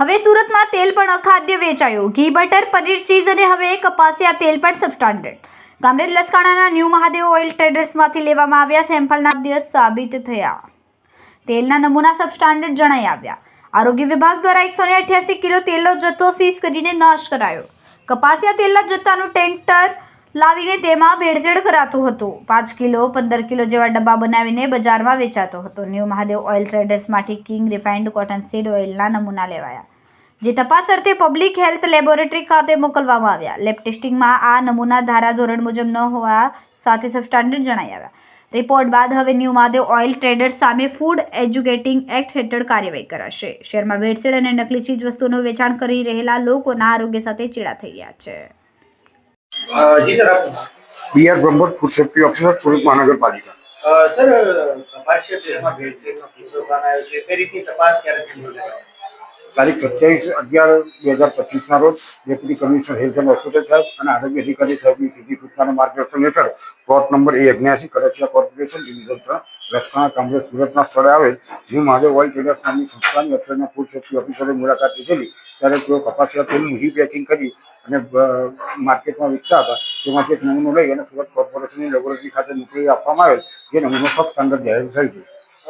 હવે સુરતમાં તેલ પણ અખાદ્ય વેચાયું. ઘી, બટર, પનીર, ચીઝ અને હવે કપાસિયા તેલ પણ સબસ્ટાન્ડર્ડ ગામડેજ લસકાણાના ન્યૂ મહાદેવ ઓઇલ ટ્રેડર્સમાંથી લેવામાં આવ્યા સેમ્પલના દિવસ સાબિત થયા. તેલના નમૂના સબસ્ટાન્ડર્ડ જણાઈ આવ્યા. આરોગ્ય વિભાગ દ્વારા એકસો અઠ્યાસી કિલો તેલનો જથ્થો સીઝ કરીને નાશ કરાયો. કપાસિયા તેલના જથ્થાનું ટેન્કર લાવીને તેમાં ભેળસેળ કરાતું હતું. પાંચ કિલો, પંદર કિલો જેવા ડબ્બા બનાવીને બજારમાં વેચાતો હતો. ન્યૂ મહાદેવ ઓઇલ ટ્રેડર્સમાંથી કિંગ રિફાઇન્ડ કોટન સીડ ઓઇલના નમૂના લેવાયા. જે તપાસ અર્થે પબ્લિક હેલ્થ લેબોરેટરી ખાતે મોકલવામાં આવ્યા. લેબ ટેસ્ટિંગમાં આ નમૂના ધારા ધોરણ મુજબ ન હોવા સાથે સબસ્ટાન્ડર્ડ જણાઈ આવ્યા. રિપોર્ટ બાદ હવે ન્યૂ મહાદેવ ઓઇલ ટ્રેડર્સ સામે ફૂડ એજ્યુકેટિંગ એક્ટ હેઠળ કાર્યવાહી કરાશે. શહેરમાં ભેળસેળ અને નકલી ચીજ વસ્તુઓનું વેચાણ કરી રહેલા લોકોના આરોગ્ય સાથે ચેડા થઈ ગયા છે. અ, જી સર આપ B R Brahmbhatt food safety officer Surat મહાનગરપાલિકા. સર કપાસિયા તેલમાં ભેળસેળનો કિસ્સો સામે આવ્યો છે? કઈ રીતની તપાસ ક્યારે થશે તારીખ સત્યાવીસ અગિયાર બે હજાર પચીસના રોજ ડેપ્યુટી કમિશનર હેલ્થ હોસ્પિટલ સાહેબ અને આરોગ્ય અધિકારી સાહેબની સીધી સૂચનાના માર્ગદર્શન હેઠળ પ્લોટ નંબર એ અગ્યાસી કરચિયા કોર્પોરેશન, ડિવિઝન ત્રણ રસ્તાના કામરેજ, સુરતના સ્થળે આવેલ જે મહાદેવ ઓઇલ ટ્રેડર્સ નામની સંસ્થાની અત્યારના ફૂડ સેફ્ટી ઓફિસરે મુલાકાત લીધેલી. ત્યારે તેઓ કપાસિયા તેલનું રીપેકિંગ કરી અને માર્કેટમાં વિકતા હતા. તેમાંથી એક નમૂનો લઈ અને સુરત કોર્પોરેશનની લેબોરેટરી ખાતે મોકલી આપવામાં આવેલ જે નમૂનો સબ સ્ટાન્ડર્ડ જાહેર થઈ છે.